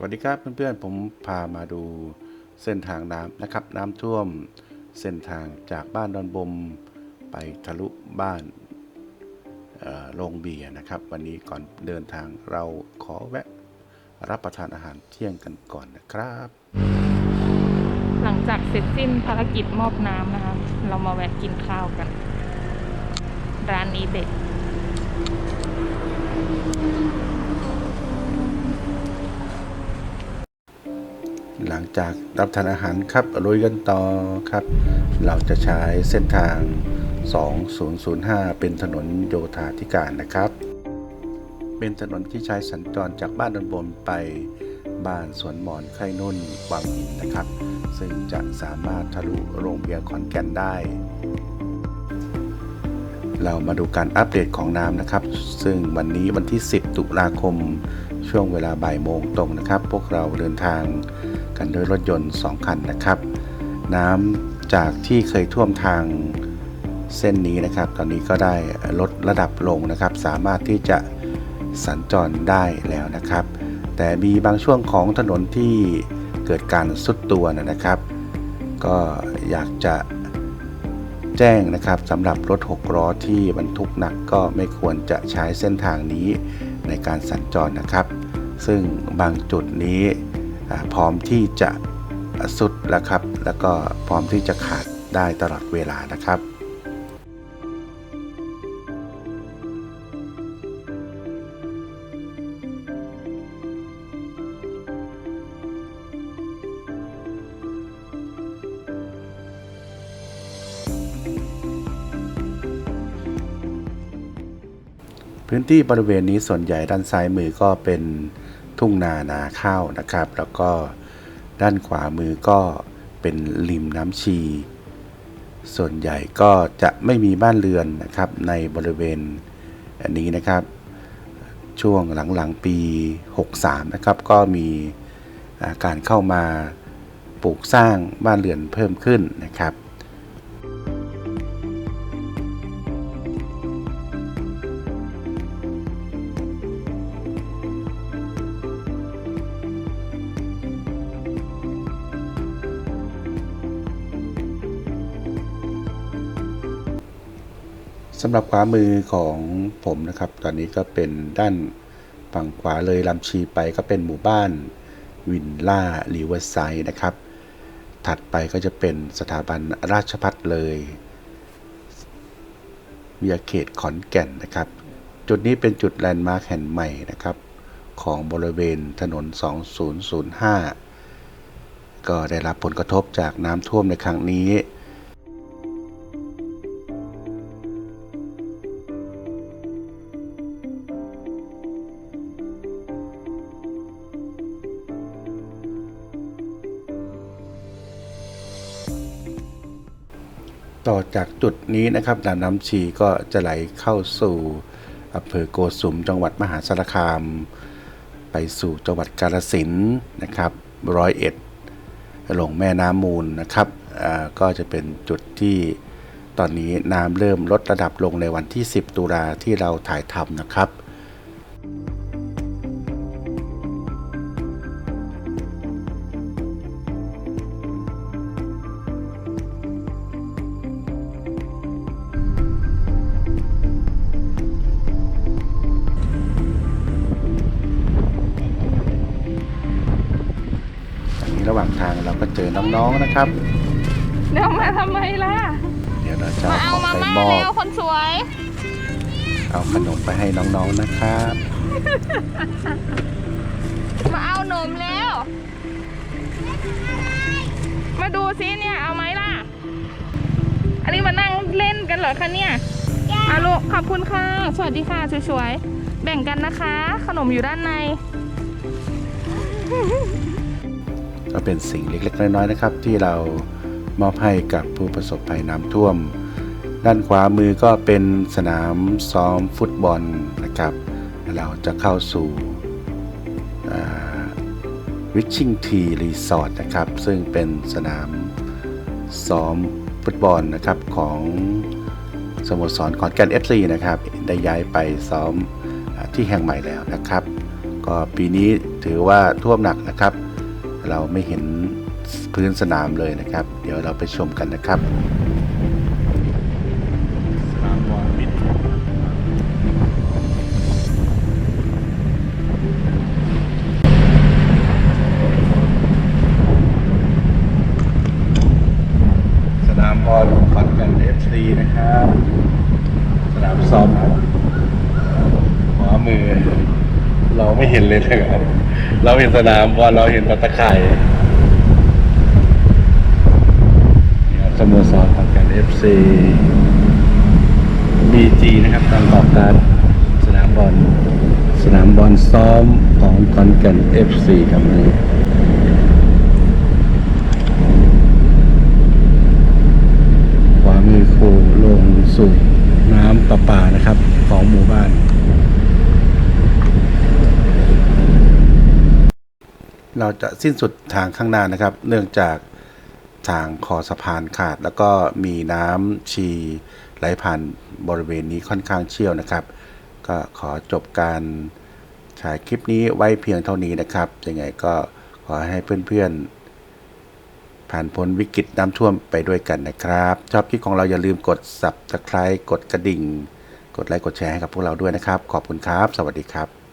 สวัสดีครับเพื่อนๆผมพามาดูเส้นทางน้ำนะครับ น้ำท่วมเส้นทางจากบ้านดอนบมไปทะลุบ้านโรงเบียร์นะครับ วันนี้ก่อนเดินทางเราขอแวะรับประทานอาหารเที่ยงกันก่อนนะครับ หลังจากเสร็จสิ้นภารกิจมอบน้ำนะคะ เรามาแวะกินข้าวกัน ร้านนี้เด็ด ลังจากรับทานอาหารครับลุยกันต่อครับ เราจะใช้เส้นทาง 2005 เป็นถนนโยธาธิการนะครับ เป็นถนนที่ใช้สัญจรจากบ้านดอนบนไปบ้านสวนหมอนไข่นุ่นวังหินนะครับ ซึ่งจะสามารถทะลุโรงเบียร์ขอนแก่นได้ เรามาดูการอัปเดตของน้ำนะครับ ซึ่งวันนี้วันที่ 10 ตุลาคมช่วงเวลาบ่ายโมงตรงนะครับ พวกเราเดินทาง กันโดยรถยนต์ 2 คันนะครับ น้ำจากที่เคยท่วมทางเส้นนี้นะครับ ตอนนี้ก็ได้ลดระดับลงนะครับ สามารถที่จะสัญจรได้แล้วนะครับ แต่มีบางช่วงของถนนที่เกิดการสุดตัวนะครับ ก็อยากจะแจ้งนะครับสำหรับรถ6ล้อที่บรรทุกหนักก็ไม่ควรจะใช้เส้นทางนี้ในการสัญจรนะครับ ซึ่งบางจุดนี้ พร้อมที่จะสุดแล้วครับ แล้วก็พร้อมที่จะขาดได้ตลอดเวลานะครับพื้นที่บริเวณนี้ส่วนใหญ่ด้านซ้ายมือก็เป็น ทุ่งนานาข้าวนะครับ แล้วก็ด้านขวามือก็เป็นริมน้ำชี ส่วนใหญ่ก็จะไม่มีบ้านเรือนนะครับในบริเวณอันนี้นะครับ ช่วงหลังๆปี 63 นะครับ ก็มีการเข้ามาปลูกสร้างบ้านเรือนเพิ่มขึ้นนะครับ สำหรับขวามือของผมนะครับ ตอนนี้ก็เป็นด้านฝั่งขวาเลยลำชีไปก็เป็นหมู่บ้านวินล่าลีเวอร์ไซด์นะครับ ถัดไปก็จะเป็นสถาบันราชพัฒเลยวิยาเขตขอนแก่นนะครับ จุดนี้เป็นจุดแลนด์มาร์คแห่งใหม่นะครับ ของบริเวณถนน 2005 ก็ได้รับผลกระทบจากน้ำท่วมในครั้งนี้ ต่อจากจุดนี้นะครับลำน้ำชีก็จะไหลเข้าสู่อำเภอโกสุมจังหวัดมหาสารคาม ไปสู่จังหวัดกาฬสินธุ์นะครับร้อยเอ็ดลงแม่น้ำมูลนะครับก็จะเป็นจุดที่ตอนนี้น้ำเริ่มลดระดับลงในวันที่ 10 ตุลาที่เราถ่ายทำนะครับ หว่างทางเราก็เจอน้องๆนะครับ เดี๋ยวมาทำไมล่ะ เดี๋ยวเราจะมาเอาเอาของมาไปม่ามอแล้บวคนสวย เอาขนมไปให้น้องๆนะครับ มาเอาหนมแล้ว มาดูซิเนี่ยเอาไหมล่ะ อันนี้มานั่งเล่นกันเหรอคะเนี่ยอาลูกขอบคุณค่ะ สวัสดีค่ะสวยๆแบ่งกันนะคะ ขนมอยู่ด้านใน ก็เป็นสิ่งเล็กๆ น้อยๆนะครับ ที่เรามอบให้กับผู้ประสบภัยน้ำท่วม ด้านขวามือก็เป็นสนามซ้อมฟุตบอลนะครับ เราจะเข้าสู่วิชชิงทีรีสอร์ทนะครับ ซึ่งเป็นสนามซ้อมฟุตบอลนะครับของสโมสรขอนแก่น FC นะครับ ได้ย้ายไปซ้อมที่แห่งใหม่แล้วนะครับ ก็ปีนี้ถือว่าท่วมหนักนะครับ เราไม่เห็นพื้นสนามเลยนะครับ เดี๋ยวเราไปชมกันนะครับสนามบอลมิดสนามบอลขอนแก่น FC นะครับ สนามซ้อมขวามือ เราไม่เห็นเลยนะครับ เราเห็นสนามบอลเราเห็นตะข่ายนี่ครับสโมสรขอนแก่น FC BG นะครับการประกอการสนามบอลสนามบอลซ้อมของขอนแก่น FC ครับนี้ขวามือโคลงสู่น้ำประปานะครับ ของหมู่บ้าน เราจะสิ้นสุดทางข้างหน้านะครับ เนื่องจากทางคอสะพานขาด แล้วก็มีน้ำชีไหลผ่านบริเวณนี้ค่อนข้างเชี่ยวนะครับ ก็ขอจบการถ่ายคลิปนี้ไว้เพียงเท่านี้นะครับยังไงก็ขอให้เพื่อนๆ ผ่านพ้นวิกฤตน้ำท่วมไปด้วยกันนะครับ ชอบคลิปของเราอย่าลืมกด subscribe กดกระดิ่ง กดไลค์กดแชร์ให้กับพวกเราด้วยนะครับ ขอบคุณครับ สวัสดีครับ